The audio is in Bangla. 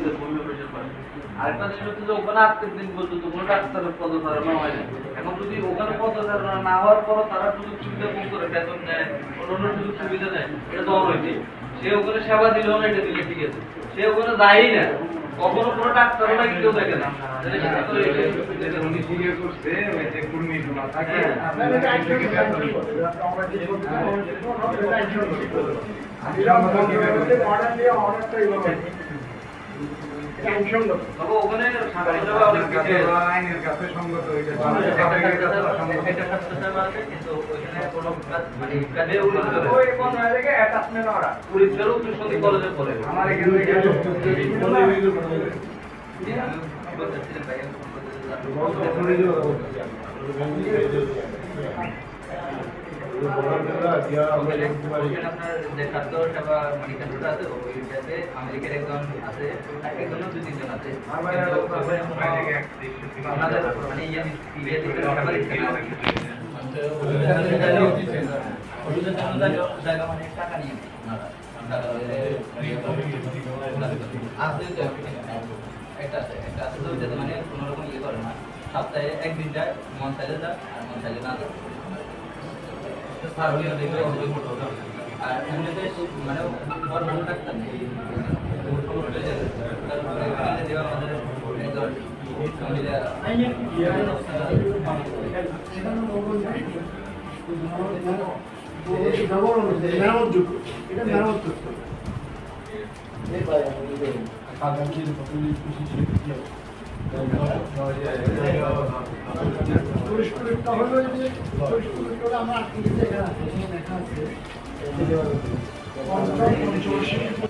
দিতে বলবে অফিসের পাশে আরেকটা জিনিস হচ্ছে যে ওখানে আজকের দিন পর্যন্ত কোনো ডাক্তারের পদচারণা হয় না এখন যদি ওখানে পদচারণা না হওয়ার পরও তারা সুযোগ সুবিধা কম করে বেতন দেয় অন্য সুযোগ সুবিধা দেয় এটা তো অনৈতিক। সে ওখানে সেবা দিলেও না এটা দিলে ঠিক আছে। সে ওখানে যায়ই না। কখনো কোনো ডাক্তারও নাকি কেউ দেখে না। তাহলে সেটা তো এটা উনি জিজ্ঞেস করছে ওই যে কুর্মীগুলো থাকে আপনারা এটা আইন করতে পারেন। আমরা আইনের কাছে সঙ্গত কোনো কাজ- মানে। আমার এখান আপনার যে সেবা মানে কেন্দ্রটা আছে, ওইটাতে আমেরিকার একজন আছে, দুই তিনজন আছে। মানে ইয়ে ইয়ে জায়গা- মানে টাকা নিয়ে তো একটা আছে একটা আছে মানে কোনো রকম ইয়ে করে না সপ্তাহে একদিন যায় মন চাইলে যায় আর মন চাইলে না যায় তো স্যার ওই দেখবে ওই মোটো ওটা। আর এমনিতে মানে পরিষ্কারটা হলো যে পরিষ্কার আমরা আটকে এখানে আছে এখানে আছে